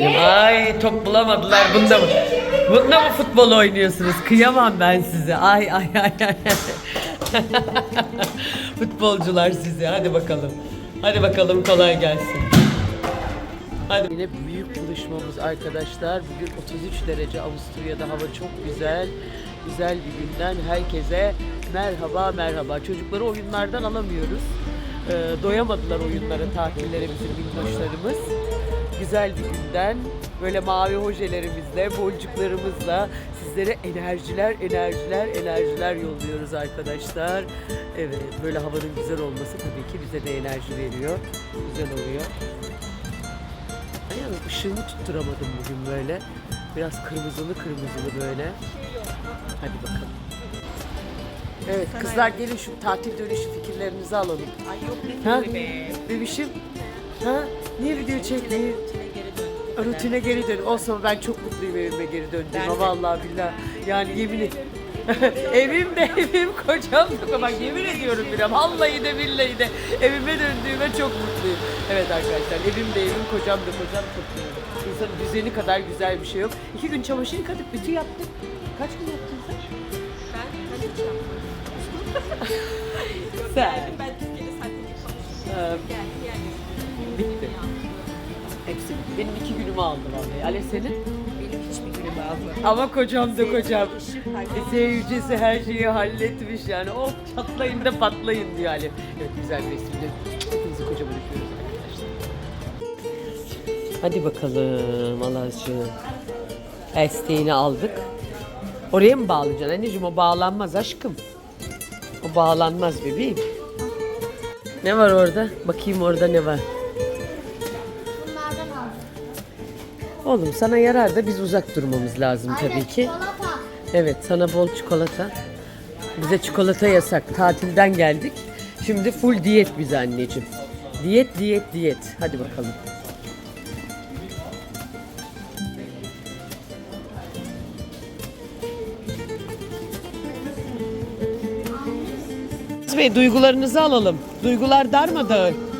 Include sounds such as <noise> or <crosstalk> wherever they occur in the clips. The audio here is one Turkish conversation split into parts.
Ay top bulamadılar. Bunda mı? Bunda mı futbol oynuyorsunuz? Kıyamam ben size. Ay ay ay ay. <laughs> Futbolcular size. Hadi bakalım. Hadi bakalım kolay gelsin. Hadi. Yine büyük buluşmamız arkadaşlar. Bugün 33 derece Avusturya'da hava çok güzel. Güzel bir günden herkese merhaba merhaba. Çocukları oyunlardan alamıyoruz. Ee, doyamadılar oyunlara, tatillere bizim minnoşlarımız. Güzel bir günden böyle mavi hojelerimizle, boncuklarımızla sizlere enerjiler, enerjiler, enerjiler yolluyoruz arkadaşlar. Evet, böyle havanın güzel olması tabii ki bize de enerji veriyor. Güzel oluyor. Ay yalnız ışığımı tutturamadım bugün böyle. Biraz kırmızılı kırmızılı böyle. Hadi bakalım. Evet kızlar gelin şu tatil dönüşü fikirlerinizi alalım. Ay yok Ha? ne be. Bebişim. Ha? Niye video çekmeyi? Rutine geri dön. Olsun ben çok mutluyum evime geri döndüğüme. Vallahi billahi. Yani yemin et. <laughs> evim de evim kocam da bak yemin ediyorum bir vallahi de billahi de evime döndüğüme çok mutluyum. Evet arkadaşlar evim de evim kocam da kocam çok mutluyum. İnsanın düzeni kadar güzel bir şey yok. İki gün çamaşır yıkadık ütü yaptık. Kaç gün yaptın sen? Ben ben hiç yapmadım. Sen. Ben Türkiye'de sadece çalıştım. Ha, Geldim yani. bitti. Benim iki günümü aldı vallahi. Ale senin? Benim hiçbir günüm almadı. Ama kocam da kocam. Seyircisi her şeyi halletmiş yani. Of çatlayın da patlayın diyor Ali. Evet güzel bir resimde. Hepinizi kocaman öpüyoruz arkadaşlar. Hadi bakalım Allah'cığım. Esteğini aldık. Oraya mı bağlayacaksın anneciğim? O bağlanmaz aşkım. O bağlanmaz bebeğim. Ne var orada? Bakayım orada ne var. Oğlum sana yarar da biz uzak durmamız lazım tabii Anne, ki. çikolata. Evet sana bol çikolata. Bize çikolata yasak. Tatilden geldik. Şimdi full diyet bize anneciğim. Diyet diyet diyet. Hadi bakalım. Bey duygularınızı alalım. Duygular darmadağın.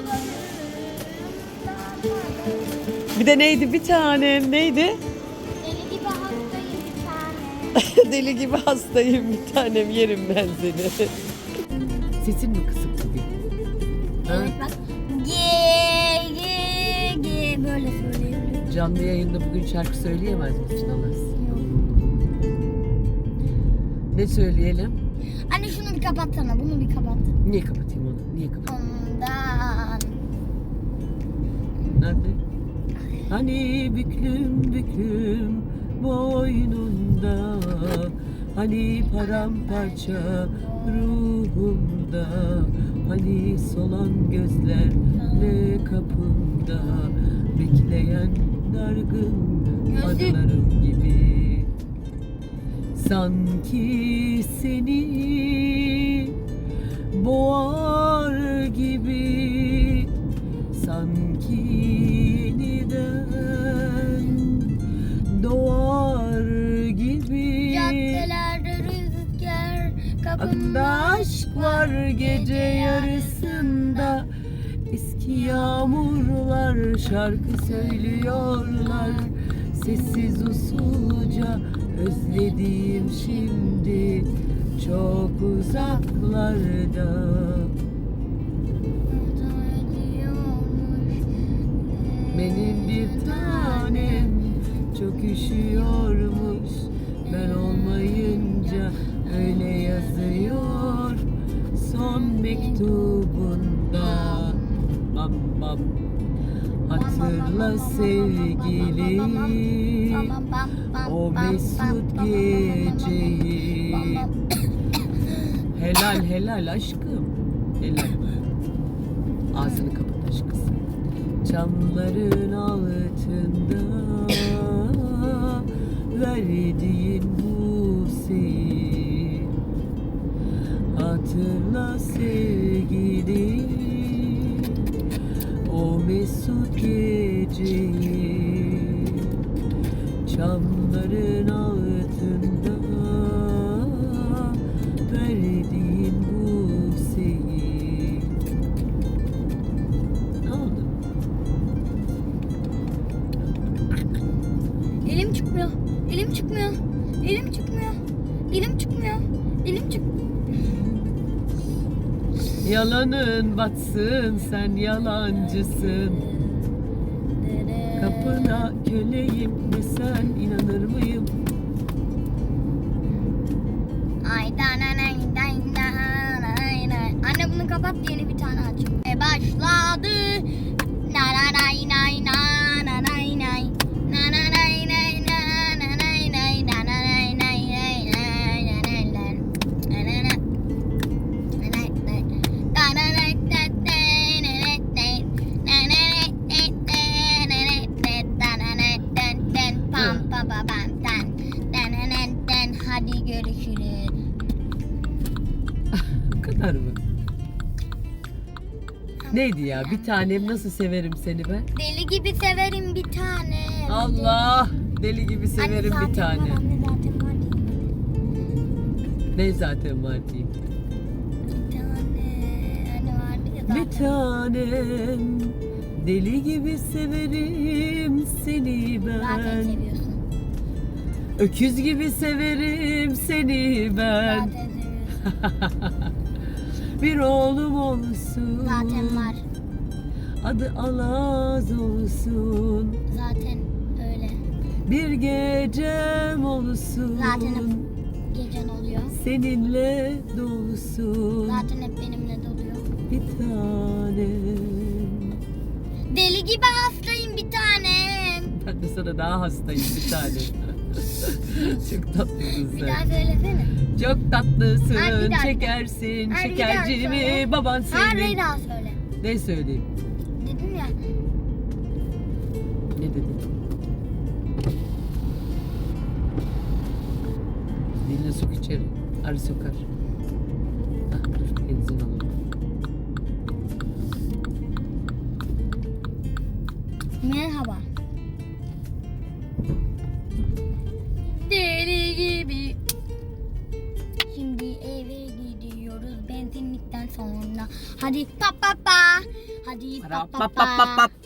Bir de neydi bir tanem neydi? Deli gibi hastayım bir tane. <laughs> Deli gibi hastayım bir tanem yerim ben seni. Sesin mi kısık bugün? Ha? Evet bak. Ge ge ge böyle söyleyebilirim. Canlı yayında bugün şarkı söyleyemez misin Alas? Ne söyleyelim? Anne şunu bir kapatsana. Bunu bir kapat. Niye kapatayım onu? Niye kapatayım? Ondan. Nerede? Hani büklüm büklüm boynunda Hani paramparça ruhumda Hani solan gözlerle kapımda Bekleyen dargın anılarım gibi. Sanki seni boğar gibi Sanki Aklımda aşk var gece yarısında Eski yağmurlar şarkı söylüyorlar. Sessiz usulca özlediğim şimdi Çok uzaklarda. Benim bir tanem çok üşüyormuş. Ben olmayınca mektubunda. Bam bam. Hatırla sevgili. O mesut geceyi. Helal helal aşkım. Helal. Ağzını kapat aşkım. Çamların altında Verdiğin bu seyir Hatırla sevgili O mesut geceyi Çamların altında Verdiğin bu seyir Ne oldu? Elim çıkmıyor. Elim çıkmıyor. Elim çıkmıyor. Elim çıkmıyor. Yalanın batsın sen yalancısın. Kapına köleyim desen inanır mıyım? Anne bunu kapat yeni bir tane aç. E başladı. Kadar mı? Neydi ya? Bir tanem nasıl severim seni ben? Deli gibi severim bir tane. Allah! Deli gibi severim bir tane. Var, anne zaten var. Ne zaten var diyeyim. Bir tane. Anne vardı ya zaten. Bir tanem Deli gibi severim seni Zaten ben seviyorsun. Öküz gibi severim seni ben Zaten seviyorsun. <laughs> Bir oğlum olsun Zaten var. Adı Alaz olsun Zaten öyle. Bir gecem olsun Zaten hep gecen oluyor. Seninle dolsun Zaten hep benimle doluyor. Bir tanem Deli gibi hastayım bir tanem. Ben de sana daha hastayım bir tane. <laughs> Çok tatlısın Bir sen. daha söylesene. Çok tatlısın, Ay, bir daha, çekersin, Ay, bir daha şekerci mi söyle. baban Hayır bir senin. daha söyle. Ne söyleyeyim? Dedim ya. Ne dedin? Diline sok içeri. Arı sokar. Hadi papa papa. Hadi papa papa.